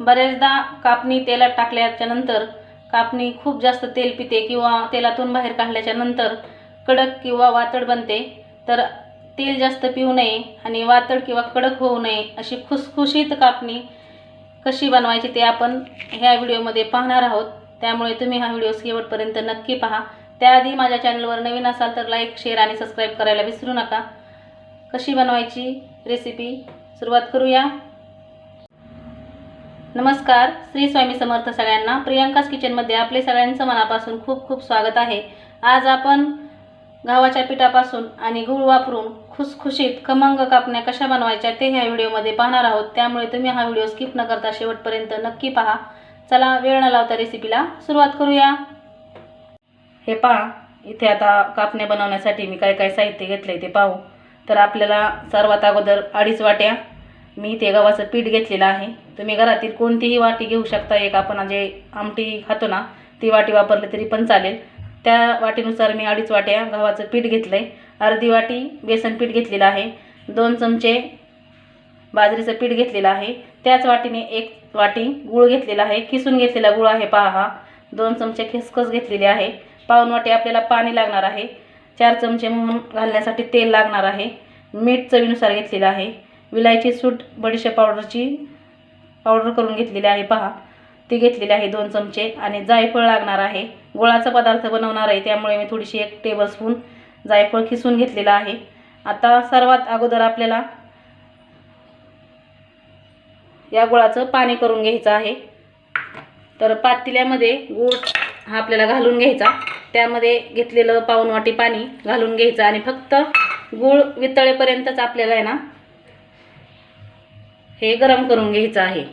बरेचदा कापणी तेलात टाकल्याच्या नंतर कापणी खूप जास्त तेल पिते किंवा तेलातून बाहेर काढल्याच्या नंतर कडक किंवा वातड बनते. तर तेल जास्त पिऊ नये आणि वातड किंवा कडक होऊ नये अशी खुसखुशीत कापणी कशी बनवायची ते आपण ह्या व्हिडिओमध्ये पाहणार आहोत. त्यामुळे तुम्ही हा व्हिडिओ शेवटपर्यंत नक्की पहा. त्याआधी माझ्या चॅनलवर नवीन असाल तर लाईक शेअर आणि सबस्क्राईब करायला विसरू नका. कशी बनवायची रेसिपी सुरुवात करूया. नमस्कार श्री स्वामी समर्थ सगळ्यांना प्रियंकाच किचनमध्ये आपले सगळ्यांचं मनापासून खूप खूप स्वागत आहे. आज आपण गव्हाच्या पिठापासून आणि गूळ वापरून खुसखुशीत खमंग कापण्या कशा बनवायच्या ते ह्या व्हिडिओमध्ये पाहणार आहोत. त्यामुळे तुम्ही हा व्हिडिओ स्किप न करता शेवटपर्यंत नक्की पहा. चला वेळ न लावता रेसिपीला सुरुवात करूया. हे पहा इथे आता कापण्या बनवण्यासाठी मी काय काय साहित्य घेतलं आहे ते पाहू. तर आपल्याला सर्वात अगोदर अडीच वाट्या मी इथे गव्हाचं पीठ घेतलेलं आहे. तुम्ही घरातील कोणतीही वाटी घेऊ शकता. एक आपण जे आमटी खातो ना ती वाटी वापरली तरी पण चालेल. त्या वाटीनुसार मी अडीच वाट्या गव्हाचं पीठ घेतलं आहे अर्धी वाटी बेसन पीठ घेतलेलं आहे. दोन चमचे बाजरीचं पीठ घेतलेलं आहे. त्याच वाटीने एक वाटी गूळ घेतलेला आहे. किसून घेतलेला गूळ आहे पहा हा. दोन चमचे खसखस घेतलेली आहे. पाऊन वाटी आपल्याला पाणी लागणार आहे. चार चमचे म्हणून घालण्यासाठी तेल लागणार आहे. मीठ चवीनुसार घेतलेलं आहे. विलायची सूट बडीशेप पावडरची पावडर करून घेतलेली आहे पहा. ती घेतलेली आहे दोन चमचे आणि जायफळ लागणार आहे. गोळाचा पदार्थ बनवणार आहे त्यामुळे मी थोडीशी एक टेबलस्पून जायफळ खिसून घेतलेलं आहे. आता सर्वात अगोदर आपल्याला या गुळाचं पाणी करून घ्यायचं आहे. तर पातेल्यामध्ये गूळ हा आपल्याला घालून घ्यायचा. त्यामध्ये घेतलेलं पाऊन वाटी पाणी घालून घ्यायचं आणि फक्त गूळ वितळेपर्यंतच आपल्याला आहे ना हे गरम करून घ्यायचं आहे.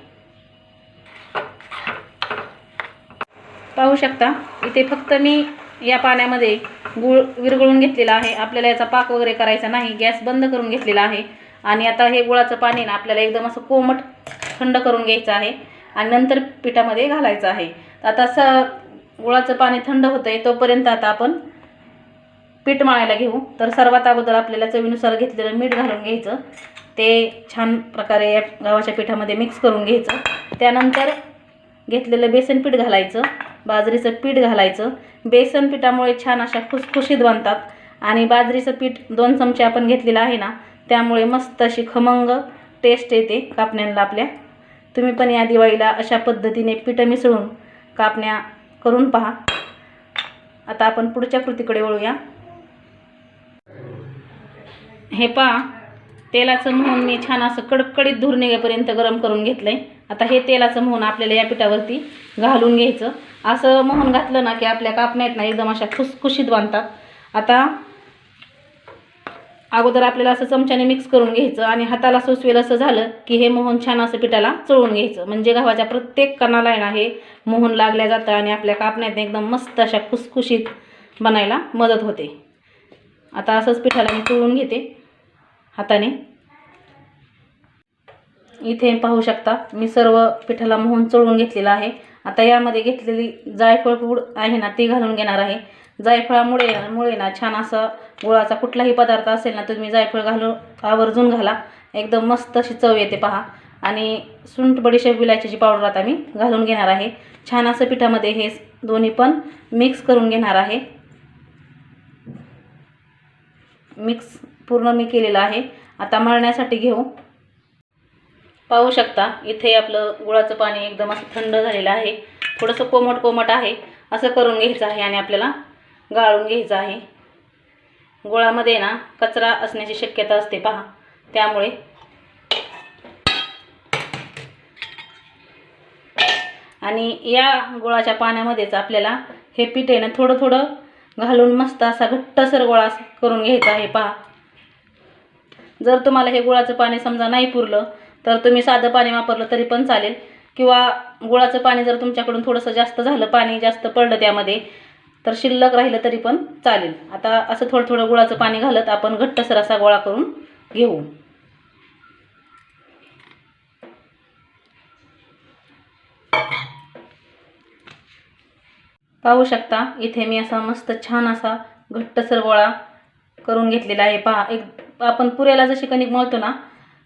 पाहू शकता इथे फक्त मी या पाण्यामध्ये गुळ विरघळून घेतलेला आहे. आपल्याला याचा पाक वगैरे करायचा नाही. गॅस बंद करून घेतलेला आहे. आणि आता हे गुळाचं पाणी ना आपल्याला एकदम असं कोमट थंड करून घ्यायचं आहे. आणि नंतर पिठामध्ये घालायचं आहे. आता स गुळाचं पाणी थंड होतं आहे तोपर्यंत आता आपण पीठ मळायला घेऊ. तर सर्वात अगोदर आपल्याला चवीनुसार घेतलेलं मीठ घालून घ्यायचं. ते छान प्रकारे या गव्हाच्या पिठामध्ये मिक्स करून घ्यायचं. त्यानंतर घेतलेलं बेसन पीठ घालायचं बाजरीचं पीठ घालायचं. बेसन पिठामुळे छान अशा खुसखुशीत बनतात आणि बाजरीचं पीठ दोन चमचे आपण घेतलेलं आहे ना त्यामुळे मस्त अशी खमंग टेस्ट येते कापण्यांना आपल्या. तुम्ही पण या दिवाळीला अशा पद्धतीने पीठ मिसळून कापण्या करून पहा. आता आपण पुढच्या कृतीकडे वळूया. हे पहा तेलाचं मोहन मी छान असं कडकडीत धूर निघेपर्यंत गरम करून घेतलं आहे आता हे तेलाचं मोहन आपल्याला या पिठावरती घालून घ्यायचं. असं मोहन घातलं ना की आपल्या कापण्या आहेत ना एकदम अशा खुसखुशीत बांधतात. आता अगोदर आपल्याला असं चमच्याने मिक्स करून घ्यायचं आणि हाताला सोसवेल असं झालं की हे मोहन छान असं पिठाला चळून घ्यायचं. म्हणजे गव्हाच्या प्रत्येक कणाला ना हे मोहन लागल्या जातं आणि आपल्या कापण्यात एकदम मस्त अशा खुसखुशीत बनायला मदत होते. आता असंच पिठाला मी चळून घेते. हाताने. इथे पाहू शकता मी सर्व पिठाला मोहून चोळून घेतलेला आहे. आता यामध्ये घेतलेली जायफळ पूड आहे ना ती घालून घेणार आहे. जायफळामुळे मुळे ना छान असं गुळाचा कुठलाही पदार्थ असेल ना तुम्ही जायफळ घालून आवर्जून घाला. एकदम मस्त अशी चव येते पहा. आणि सुंठ बडीशेप विलायचीची पावडर आता मी घालून घेणार आहे. छान असं पिठामध्ये हे दोन्ही पण मिक्स करून घेणार आहे. मिक्स पूर्ण मी केलेलं आहे. आता मळण्यासाठी घेऊ. पाहू शकता इथे आपलं गुळाचं पाणी एकदम असं थंड झालेलं आहे. थोडंसं कोमट कोमट आहे. असं करून घ्यायचं आहे आणि आपल्याला गाळून घ्यायचं आहे. गुळामध्ये ना कचरा असण्याची शक्यता असते पहा. त्यामुळे आणि या गुळाच्या पाण्यामध्येच आपल्याला हे पीठ आहे ना थोडं थोडं घालून मस्त असा घट्टसर गोळा करून घ्यायचा आहे पहा. जर तुम्हाला हे गुळाचं पाणी समजा नाही पुरलं तर तुम्ही साधं पाणी वापरलं तरी पण चालेल. किंवा गुळाचं पाणी जर तुमच्याकडून थोडंसं जास्त झालं पाणी जास्त पडलं त्यामध्ये तर शिल्लक राहिलं तरी पण चालेल. आता असं थोडं थोडं गुळाचं पाणी घालत आपण घट्टसर असा गोळा करून घेऊ. पाहू शकता इथे मी असा मस्त छान असा घट्टसर गोळा करून घेतलेला आहे. पहा एक आपण पुऱ्याला जशी कणिक मळतो ना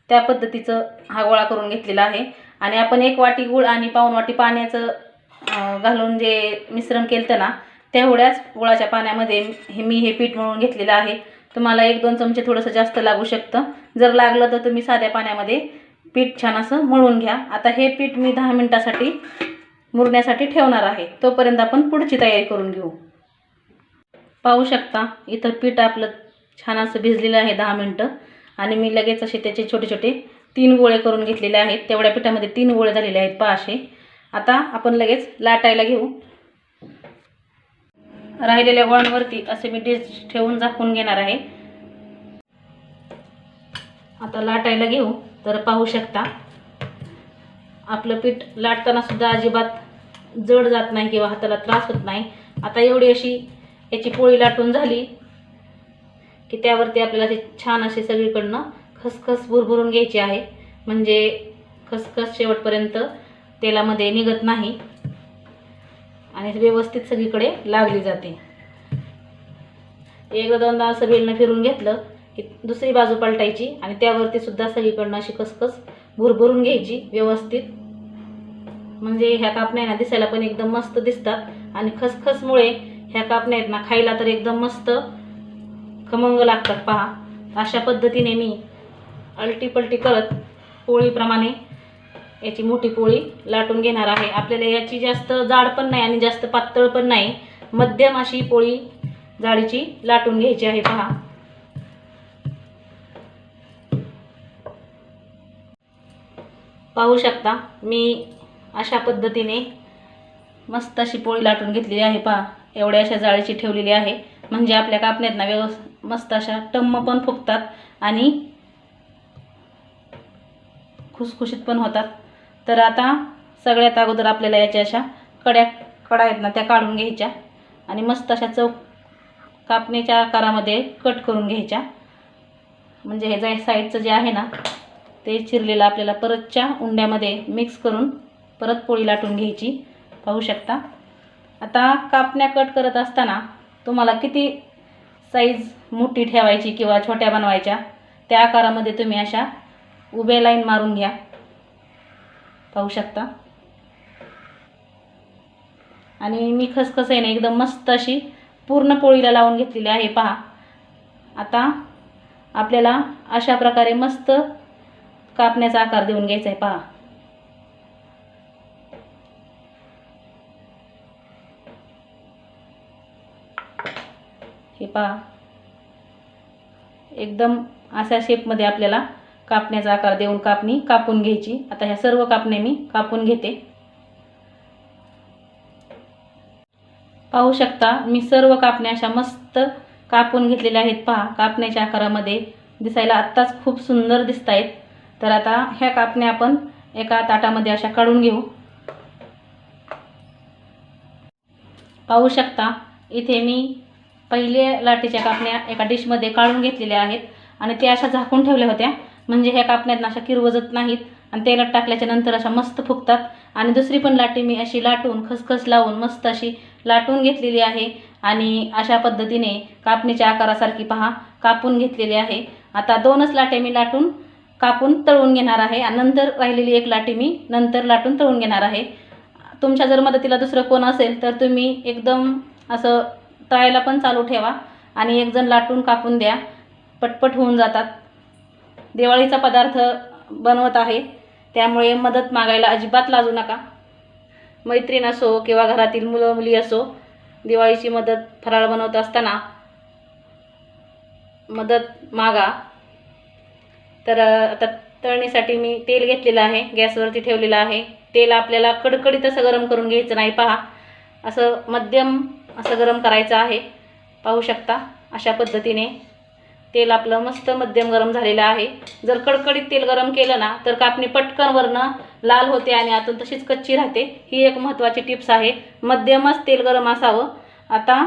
त्या पद्धतीचं हा गोळा करून घेतलेला आहे. आणि आपण एक वाटी गूळ आणि पाऊन वाटी पाण्याचं घालून जे मिश्रण केलं ना तेवढ्याच गुळाच्या पाण्यामध्ये हे मी हे पीठ मळून घेतलेलं आहे. तुम्हाला एक दोन चमचे थोडंसं जास्त लागू शकतं. जर लागलं तर तुम्ही साध्या पाण्यामध्ये पीठ छान असं मळून घ्या. आता हे पीठ मी दहा मिनटासाठी मुरण्यासाठी ठेवणार आहे. तोपर्यंत आपण पुढची तयारी करून घेऊ. पाहू शकता इथं पीठ आपलं छान असं भिजलेलं आहे दहा मिनटं. आणि मी लगेच असे त्याचे छोटे छोटे तीन गोळे करून घेतलेले आहेत. तेवढ्या पिठामध्ये तीन गोळे झालेले आहेत पाचशे आता आपण लगेच लाटायला घेऊ. राहिलेल्या गोळांवरती असे मी डिश ठेवून झाकून घेणार आहे. आता लाटायला घेऊ. तर पाहू शकता आपलं पीठ लाटताना सुद्धा अजिबात जड जात नाही किंवा हाताला त्रास होत नाही. आता एवढी अशी याची पोळी लाटून झाली. की त्यावरती आपल्याला अशी छान अशी सगळीकडनं खसखस भुरभुरून घ्यायची आहे. म्हणजे खसखस शेवटपर्यंत तेलामध्ये निघत नाही. आणि व्यवस्थित सगळीकडे लागली जाते. एकदा दोनदा असं बेलनं फिरून घेतलं की दुसरी बाजू पलटायची आणि त्यावरती सुद्धा सगळीकडनं अशी खसखस भुरभुरून घ्यायची व्यवस्थित. म्हणजे ह्या कापण्या ना दिसायला पण एकदम मस्त दिसतात. आणि खसखसमुळे ह्या कापण्या आहेत ना खायला तर एकदम मस्त खमंग लागतात पहा. अशा पद्धतीने मी अलटीपलटी करत पोळीप्रमाणे याची मोठी पोळी लाटून घेणार आहे. आपल्याला याची जास्त जाड पण नाही आणि जास्त पातळ पण नाही. मध्यम अशी पोळी जाडीची लाटून घ्यायची आहे पहा. पाहू शकता मी अशा पद्धतीने मस्त अशी पोळी लाटून घेतलेली आहे पहा. एवढ्या अशा जाळीची ठेवलेली आहे. म्हणजे आपल्या कापण्यात ना व्यवस् मस्त अशा टम्म पण फुगतात आणि खुसखुशीत पण होतात. तर आता सगळ्यात अगोदर आपल्याला याच्या अशा कड्या कडा आहेत ना त्या काढून घ्यायच्या. आणि मस्त अशा चौक कापण्याच्या आकारामध्ये कट करून घ्यायच्या. म्हणजे हे जे साईडचं जे आहे ना ते चिरलेलं आपल्याला परतच्या उंड्यामध्ये मिक्स करून परत पोळी लाटून घ्यायची. पाहू शकता. आता कापण्या कट करत असताना तुम्हाला किती साईज मोठी ठेवायची किंवा छोट्या बनवायच्या त्या आकारामध्ये तुम्ही अशा उभ्या लाईन मारून घ्या. पाहू शकता? आणि मी खसखस आहे ना एकदम मस्त अशी पूर्ण पोळीला लावून घेतलेली आहे पहा. आता आपल्याला अशा प्रकारे मस्त कापण्याचा आकार देऊन घ्यायचा आहे पहा. हे पहा. एकदम अशा शेपमध्ये आपल्याला कापण्याचा आकार देऊन कापणी कापून घ्यायची. आता ह्या सर्व कापणे मी कापून घेते. पाहू शकता मी सर्व कापण्या अशा मस्त कापून घेतलेल्या आहेत. पहा कापण्याच्या आकारामध्ये दिसायला आत्ताच खूप सुंदर दिसत आहेत तर आता ह्या कापण्या आपण एका ताटामध्ये अशा काढून घेऊ. पाहू शकता इथे मी पहिले लाटेच्या कापण्या एका डिशमध्ये काढून घेतलेल्या आहेत आणि त्या अशा झाकून ठेवल्या होत्या. म्हणजे ह्या कापण्यात अशा किरवजत नाहीत आणि तेलात टाकल्याच्या नंतर अशा मस्त फुगतात. आणि दुसरी पण लाटी मी अशी लाटून खसखस लावून मस्त अशी लाटून घेतलेली आहे. आणि अशा पद्धतीने कापणीच्या आकारासारखी पहा कापून घेतलेली आहे. आता दोनच लाटे मी लाटून कापून तळून घेणार आहे. आणि नंतर राहिलेली एक लाटी मी नंतर लाटून तळून घेणार आहे. तुमच्या जर मदतीला दुसरं कोण असेल तर तुम्ही एकदम असं तळायला पण चालू ठेवा आणि एक जण लाटून कापून द्या. पटपट होऊन जातात. दिवाळीचा पदार्थ बनवत आहे. त्यामुळे मदत मागायला अजिबात लाजू नका. मैत्रीण असो किंवा घरातील मुलं मुली असो दिवाळीची मदत फराळ बनवत असताना मदत मागा. तर आता तळणीसाठी मी तेल घेतलेलं आहे. गॅसवरती ठेवलेलं आहे. तेल आपल्याला कडकडीत असं गरम करून घ्यायचं नाही. पहा असं मध्यम असं गरम करायचं आहे. पाहू शकता अशा पद्धतीने तेल आपलं मस्त मध्यम गरम झालेलं आहे. जर कडकडीत तेल गरम केलं ना तर कापणी पटकन वरनं लाल होते आणि आतून तशीच कच्ची राहते. ही एक महत्त्वाची टिप्स आहे. मध्यमच तेल गरम असावं. आता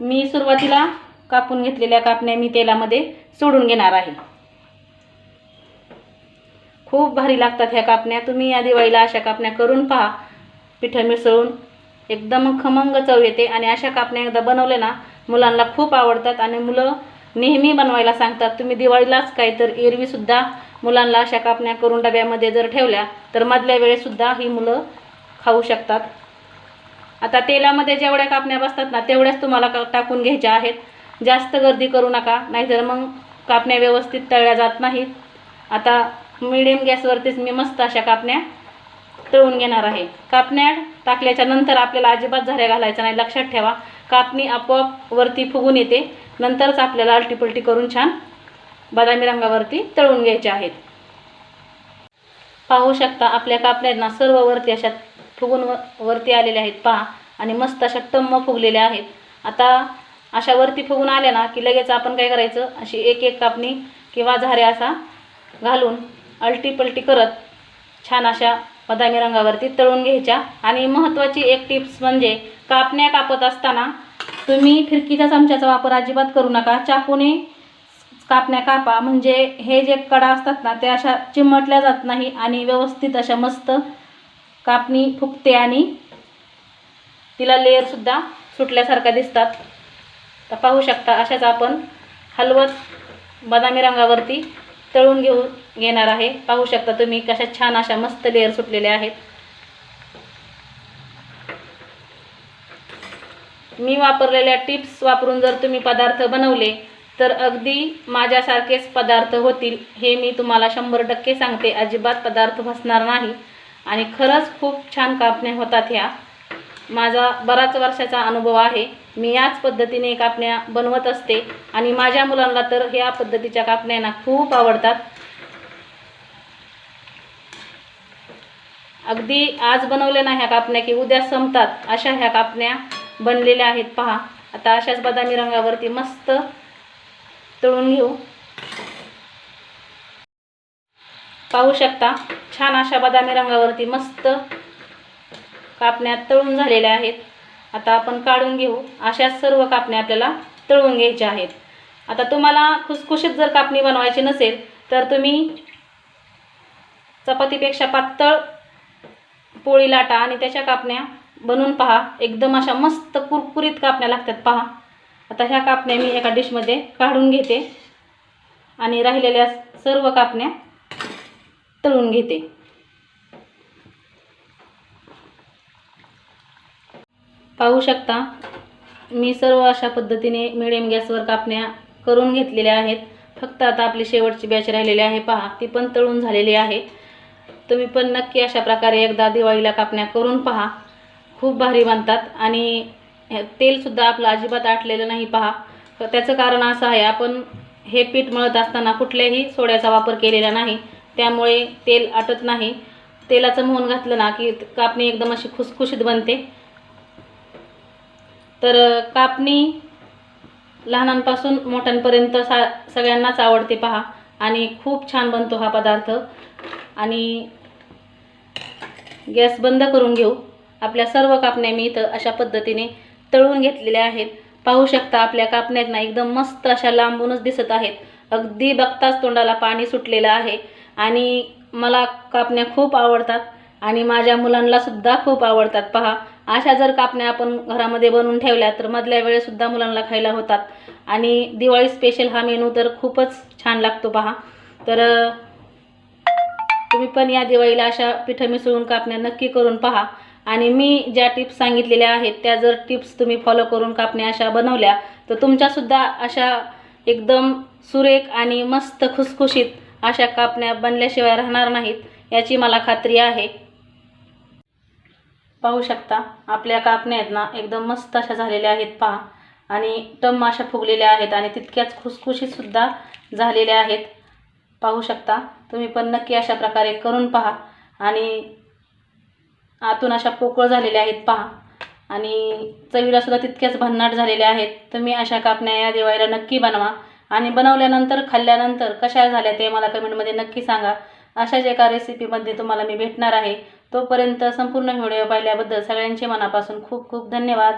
मी सुरुवातीला कापून घेतलेल्या कापण्या मी तेलामध्ये सोडून घेणार आहे. खूप भारी लागतात ह्या कापण्या. तुम्ही या दिवाळीला अशा कापण्या करून पहा. पिठं मिसळून एकदम खमंग चव येते. आणि अशा कापण्या एकदा बनवल्या ना मुलांना खूप आवडतात. आणि मुलं नेहमी बनवायला सांगतात तुम्ही दिवाळीलाच काय तर एरवीसुद्धा मुलांना अशा कापण्या करून डब्यामध्ये जर ठेवल्या तर मधल्या वेळेसुद्धा ही मुलं खाऊ शकतात. आता तेलामध्ये जेवढ्या कापण्या बसतात ना तेवढ्याच तुम्हाला का टाकून घ्यायच्या आहेत. जास्त गर्दी करू नका नाहीतर मग कापण्या व्यवस्थित तळल्या जात नाहीत. आता मिडियम गॅसवरतीच मी मस्त अशा कापण्या तळून घेणार आहे. कापण्या टाकल्याच्या नंतर आपल्याला अजिबात झाऱ्या घालायचं नाही. लक्षात ठेवा. कापणी आपोआप वरती फुगून येते. नंतरच आपल्याला अलटीपलटी करून छान बदामी रंगावरती तळून घ्यायचे आहेत. पाहू शकता आपल्या कापण्यात ना सर्व वरती अशा फुगून व वरती आलेल्या आहेत. पहा. आणि मस्त अशा टम्म फुगलेल्या आहेत. आता अशा वरती फुगून आल्या ना की लगेच आपण काय करायचं? अशी एक एक कापणी किंवा झाऱ्या असा घालून अलटीपलटी करत छान अशा बदामी रंगावरती तळून घ्यायच्या. आणि महत्त्वाची एक टिप्स म्हणजे कापण्या कापत असताना तुम्ही फिरकीच्या चमच्याचा वापर अजिबात करू नका. चाकूने कापण्या कापा. म्हणजे हे जे कडा असतात ना ते अशा चिमटल्या जात नाही आणि व्यवस्थित अशा मस्त कापणी फुगते आणि तिला लेअरसुद्धा सुटल्यासारख्या दिसतात. तर पाहू शकता अशाच आपण हलवत बदामी रंगावरती तळून घेऊ घेणार आहे. पाहू शकता तुम्ही कशा छान अशा मस्त लेअर सुटलेल्या आहेत. मी वापरलेल्या टिप्स वापरून जर तुम्ही पदार्थ बनवले तर अगदी माझ्यासारखेच पदार्थ होतील हे मी तुम्हाला शंभर टक्के सांगते. अजिबात पदार्थ फसणार नाही. आणि खरंच खूप छान कापण्या होतात ह्या. माझा बराच वर्षाचा अनुभव आहे. मी याच पद्धतीने कापण्या बनवत असते आणि माझ्या मुलांना तर ह्या पद्धतीच्या कापण्यांना खूप आवडतात. अगदी आज बनवल्या ना ह्या कापण्या की उद्या संपतात. अशा ह्या कापण्या बनलेल्या आहेत. पहा आता अशाच बदामी रंगावरती मस्त तळून घेऊ. पाहू शकता छान अशा बदामी रंगावरती मस्त कापण्या तळून झालेल्या आहेत. आता आपण काढून घेऊ. अशा सर्व कापण्या आपल्याला तळून घ्यायच्या आहेत. आता तुम्हाला खुसखुशीत जर कापणी बनवायची नसेल तर तुम्ही चपातीपेक्षा पातळ पोळी लाटा आणि त्याच्या कापण्या बनवून पहा. एकदम अशा मस्त कुरकुरीत कापण्या लागतात पहा. आता ह्या कापण्या मी एका डिशमध्ये काढून घेते आणि राहिलेल्या सर्व कापण्या तळून घेते. पाहू शकता. मी सर्व अशा पद्धतीने मिडियम गॅसवर कापण्या करून घेतलेल्या आहेत. फक्त आता आपली शेवटची बॅच राहिलेली आहे. पहा ती पण तळून झालेली आहे. तुम्ही पण नक्की अशा प्रकारे एकदा दिवाळीला कापण्या करून पहा. खूप भारी बनतात. आणि तेलसुद्धा आपलं अजिबात आटलेलं नाही पहा. तर त्याचं कारण असं आहे आपण हे पीठ मळत असताना कुठल्याही सोड्याचा वापर केलेला नाही. त्यामुळे तेल आटत नाही. तेलाचं मोहन घातलं ना की कापणी एकदम अशी खुसखुशीत बनते. तर कापणी लहानांपासून मोठ्यांपर्यंत सा सगळ्यांनाच आवडते पहा. आणि खूप छान बनतो हा पदार्थ. आणि गॅस बंद करून घेऊ. आपल्या सर्व कापण्या मी इथं अशा पद्धतीने तळून घेतलेल्या आहेत. पाहू शकता आपल्या कापण्यात ना एकदम मस्त अशा लांबूनच दिसत आहेत. अगदी बघताच तोंडाला पाणी सुटलेलं आहे. आणि मला कापण्या खूप आवडतात. आणि माझ्या मुलांनासुद्धा खूप आवडतात पहा. अशा जर कापण्या आपण घरामध्ये बनवून ठेवल्या तर मधल्या वेळेसुद्धा मुलांना खायला होतात. आणि दिवाळी स्पेशल हा मेनू तर खूपच छान लागतो पहा. तर तुम्ही पण या दिवाळीला अशा पिठं मिसळून कापण्या नक्की करून पहा. आणि मी ज्या टिप्स सांगितलेल्या आहेत त्या जर टिप्स तुम्ही फॉलो करून कापण्या अशा बनवल्या तर तुमच्यासुद्धा अशा एकदम सुरेख आणि मस्त खुसखुशीत अशा कापण्या बनल्याशिवाय राहणार नाहीत याची मला खात्री आहे. पाहू शकता. आपल्या कापण्या आहेत ना एकदम मस्त अशा झालेल्या आहेत पहा. आणि टम अशा फुगलेल्या आहेत आणि तितक्याच खुसखुशीतसुद्धा झालेल्या आहेत. पाहू शकता. तुम्ही पण नक्की अशा प्रकारे करून पहा. आणि आतून अशा पोकळ झालेल्या आहेत पहा. आणि चवीलासुद्धा तितक्याच भन्नाट झालेल्या आहेत. तुम्ही अशा कापण्या या दिवाळीला नक्की बनवा. आणि बनवल्यानंतर खाल्ल्यानंतर कशा झाल्या ते मला कमेंटमध्ये नक्की सांगा. अशाच एका रेसिपीमध्ये तुम्हाला मी भेटणार आहे. तोपर्यंत संपूर्ण व्हिडिओ पाहिल्याबद्दल सगळ्यांचे मनापासून खूप खूप धन्यवाद.